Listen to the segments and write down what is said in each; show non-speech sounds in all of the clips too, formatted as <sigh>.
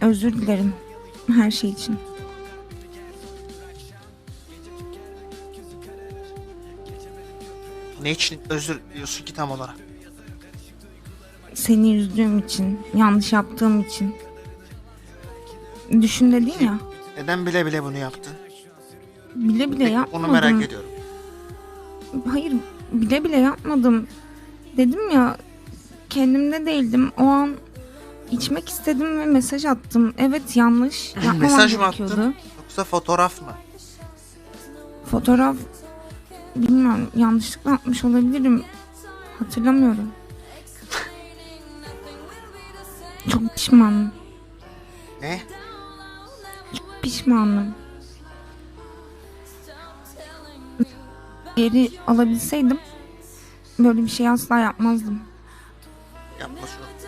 Özür dilerim her şey için. Ne için özür diliyorsun ki tam olarak? Seni üzdüğüm için, yanlış yaptığım için. Düşün dedin ya. Neden bile bile bunu yaptın? Bile bile Tek yapmadım. Onu merak ediyorum. Hayır bile bile yapmadım. Dedim ya kendimde değildim. O an içmek istedim ve mesaj attım. Evet yanlış. Yapmamam Mesaj mı gerekiyordu. attın? Yoksa fotoğraf mı? Fotoğraf bilmiyorum yanlışlıkla atmış olabilirim. Hatırlamıyorum. Çok pişmanım. Ne? Pişmanım. Geri alabilseydim böyle bir şey asla yapmazdım. Yapma şunu.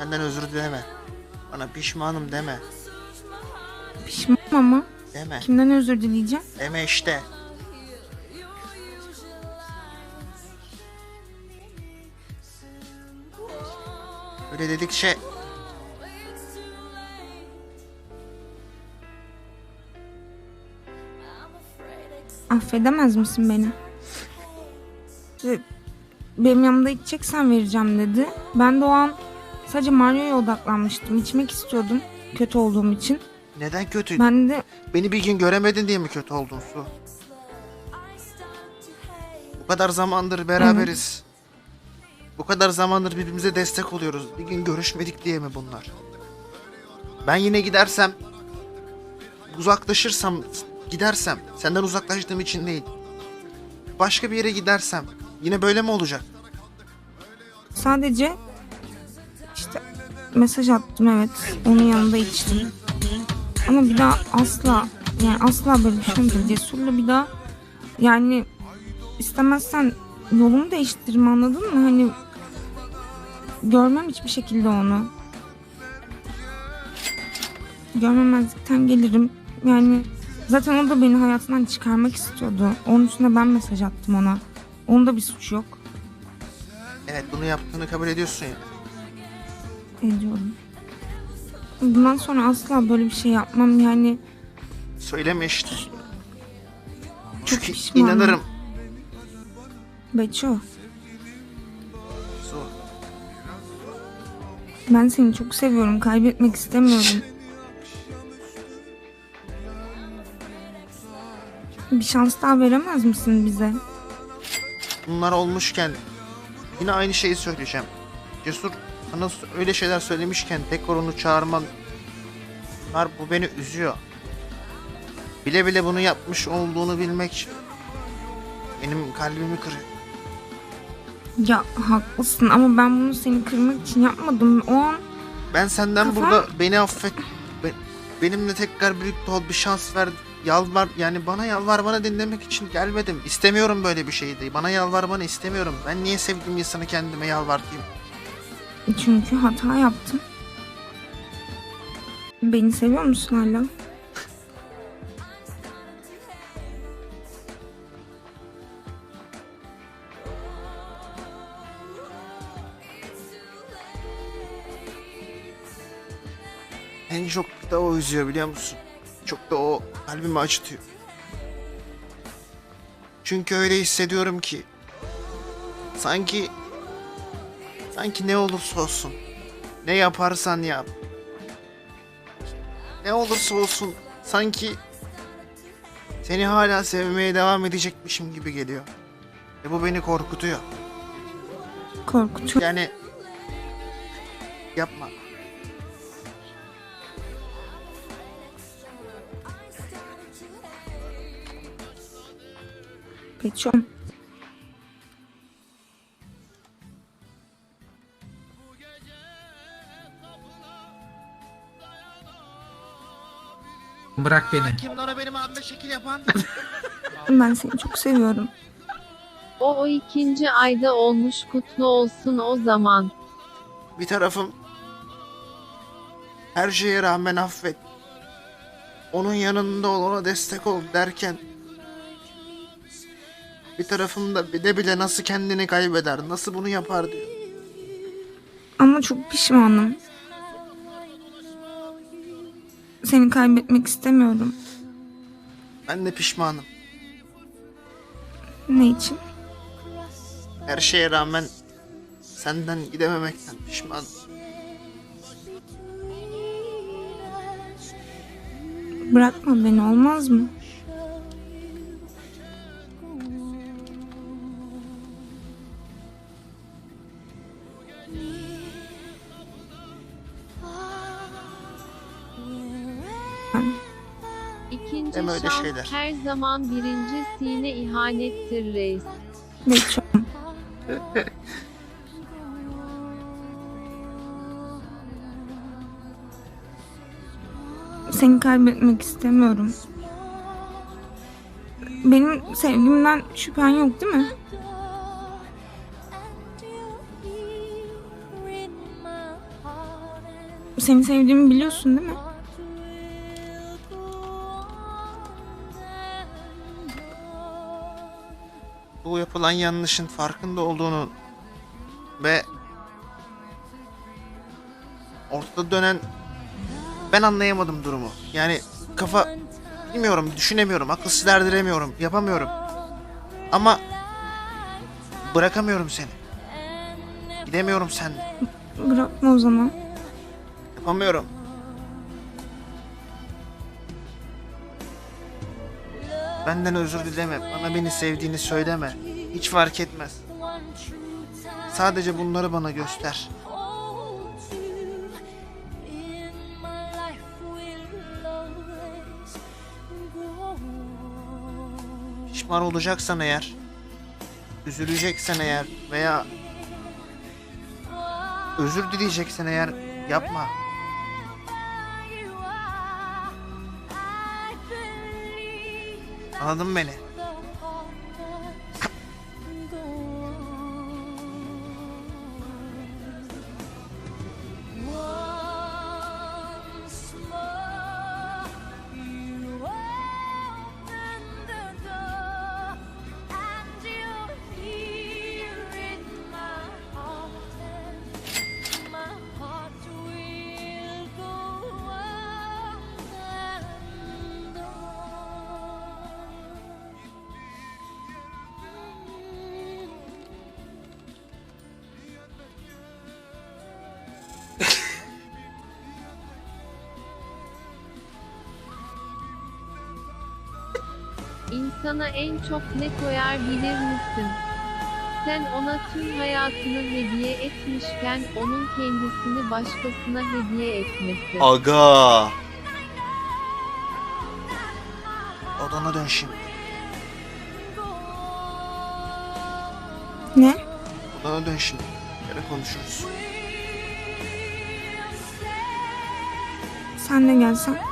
Benden özür dileme. Bana pişmanım deme. Pişmanım ama Deme. kimden özür dileyeceğim? Deme işte. Öyle dedikçe Affedemez misin beni? Benim yanımda içeceksen vereceğim dedi. Ben de o an sadece Mario'ya odaklanmıştım. İçmek istiyordum kötü olduğum için. neden kötüydü? Ben de Beni bir gün göremedin diye mi kötü oldun Su? Bu kadar zamandır beraberiz. Bu kadar zamandır birbirimize destek oluyoruz. Bir gün görüşmedik diye mi bunlar? Ben yine gidersem, uzaklaşırsam, gidersem, senden uzaklaştığım için değil. Başka bir yere gidersem, yine böyle mi olacak? sadece mesaj attım evet. Onun yanında içtim. Ama bir daha asla yani asla böyle düşünmedim. Cesur'la bir daha yani istemezsen yolumu değiştiririm anladın mı? Hani görmem hiçbir şekilde onu. Görmemezlikten gelirim. Yani zaten o da beni hayatından çıkarmak istiyordu. Onun üstüne ben mesaj attım ona. Onun da bir suçu yok. Evet bunu yaptığını kabul ediyorsun ya. Ediyorum. Bundan sonra asla böyle bir şey yapmam yani Söyleme işte. çok Çünkü pişmanım. inanırım. Beço ben seni çok seviyorum kaybetmek istemiyorum. Bir şans daha veremez misin bize? bunlar olmuşken yine aynı şeyi söyleyeceğim. Cesur bana öyle şeyler söylemişken tekrar onu çağırman bunlar bu beni üzüyor. Bile bile bunu yapmış olduğunu bilmek benim kalbimi kırıyor. Ya haklısın ama ben bunu seni kırmak için yapmadım. O an Ben senden Kafam- burada beni affet be- benimle tekrar birlikte ol bir şans ver yalvar yani bana yalvar bana dinlemek için gelmedim. İstemiyorum böyle bir şeydi. Bana yalvar bana istemiyorum. Ben niye sevdiğim insanı kendime yalvartayım? Çünkü hata yaptım. Beni seviyor musun hala? En çok da o üzüyor biliyor musun? Çok da o kalbimi acıtıyor. Çünkü öyle hissediyorum ki sanki sanki ne olursa olsun ne yaparsan yap ne olursa olsun sanki seni hala sevmeye devam edecekmişim gibi geliyor. Ve bu beni korkutuyor. Korkutuyor. Yani yapma. Beço. Bırak beni. Kimdi ona benim abime şekil yapan? <laughs> Ben seni çok seviyorum. O o ikinci ayda olmuş kutlu olsun o zaman. Bir tarafım her şeye rağmen affet. Onun yanında ol, ona destek ol derken bir tarafımda bir de bile nasıl kendini kaybeder, nasıl bunu yapar diyor. Ama çok pişmanım. Seni kaybetmek istemiyorum. Ben de pişmanım. Ne için? Her şeye rağmen senden gidememekten pişmanım. Bırakma beni olmaz mı? İkinci Deme öyle şans şeyler. her zaman birincisine ihanettir reis. Çok... <laughs> Seni kaybetmek istemiyorum. Benim sevgimden şüphen yok değil mi? Seni sevdiğimi biliyorsun değil mi? Bu yapılan yanlışın farkında olduğunu ve ortada dönen ben anlayamadım durumu. Yani kafa bilmiyorum, düşünemiyorum, akıl erdiremiyorum, yapamıyorum. Ama bırakamıyorum seni. Gidemiyorum sen. <laughs> Bırakma o zaman. Yapamıyorum. Benden özür dileme. Bana beni sevdiğini söyleme. Hiç fark etmez. Sadece bunları bana göster. Pişman olacaksan eğer, üzüleceksen eğer veya özür dileyeceksen eğer yapma. Anladın mı beni? İnsana en çok ne koyar bilir misin? Sen ona tüm hayatını hediye etmişken onun kendisini başkasına hediye etmesi. Aga. Odana dön şimdi. Ne? Odana dön şimdi. Yarın konuşuruz. Sen de gelsen.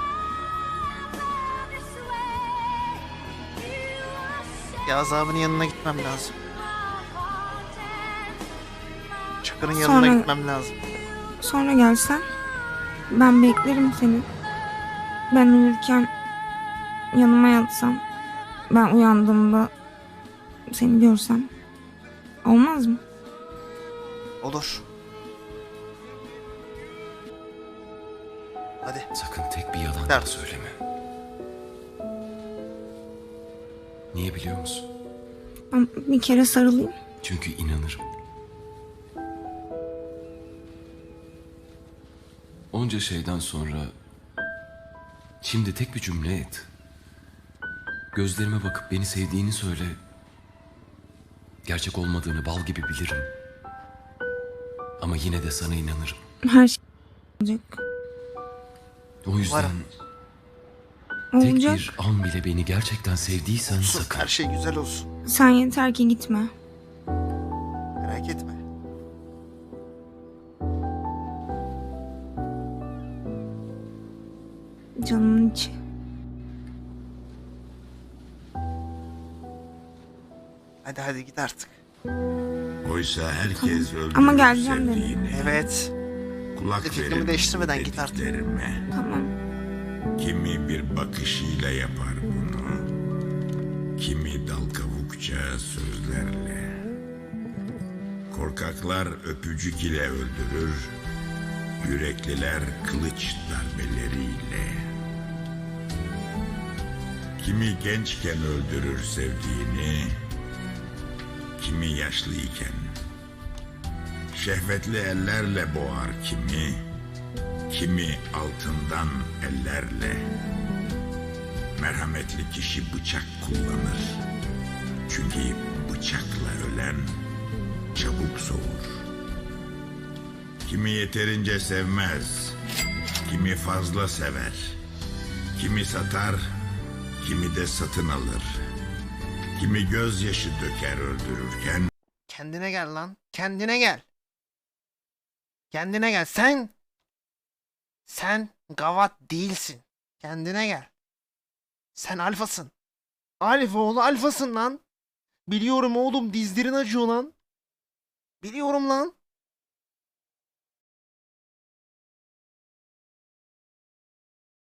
Ya azabının yanına gitmem lazım. Çakır'ın yanına Sonra- gitmem lazım. Sonra gelsen. Ben beklerim seni. Ben uyurken yanıma yatsan. Ben uyandığımda seni görsem. Olmaz mı? Olur. Hadi. Sakın tek bir yalan Dert. daha söyleme. Niye biliyor musun? Ben bir kere sarılayım. Çünkü inanırım. Onca şeyden sonra şimdi tek bir cümle et. Gözlerime bakıp beni sevdiğini söyle. Gerçek olmadığını bal gibi bilirim. Ama yine de sana inanırım. Her şey olacak. O yüzden Umarım. Tek Olacak. bir an bile beni gerçekten sevdiysen Sus, sakın. her şey güzel olsun. Sen yeter ki gitme. Merak etme. Canımın içi. Hadi hadi git artık. Oysa herkes öldürür Ama geleceğim sevdiğini. Evet. Kulak Fikrimi verin değiştirmeden git artık. dediklerime. Tamam. Kimi bir bakışıyla yapar bunu. Kimi dal kavukça sözlerle. Korkaklar öpücük ile öldürür. Yürekliler kılıç darbeleriyle. Kimi gençken öldürür sevdiğini, kimi yaşlıyken. Şehvetli ellerle boğar kimi, kimi altından ellerle. Merhametli kişi bıçak kullanır. Çünkü bıçakla ölen çabuk soğur. Kimi yeterince sevmez, kimi fazla sever. Kimi satar, kimi de satın alır. Kimi gözyaşı döker öldürürken, Kendine gel lan. Kendine gel. Kendine gel. Sen sen gavat değilsin. Kendine gel. Sen alfasın. Alfa oğlu alfasın lan. Biliyorum oğlum dizlerin acıyor lan. Biliyorum lan.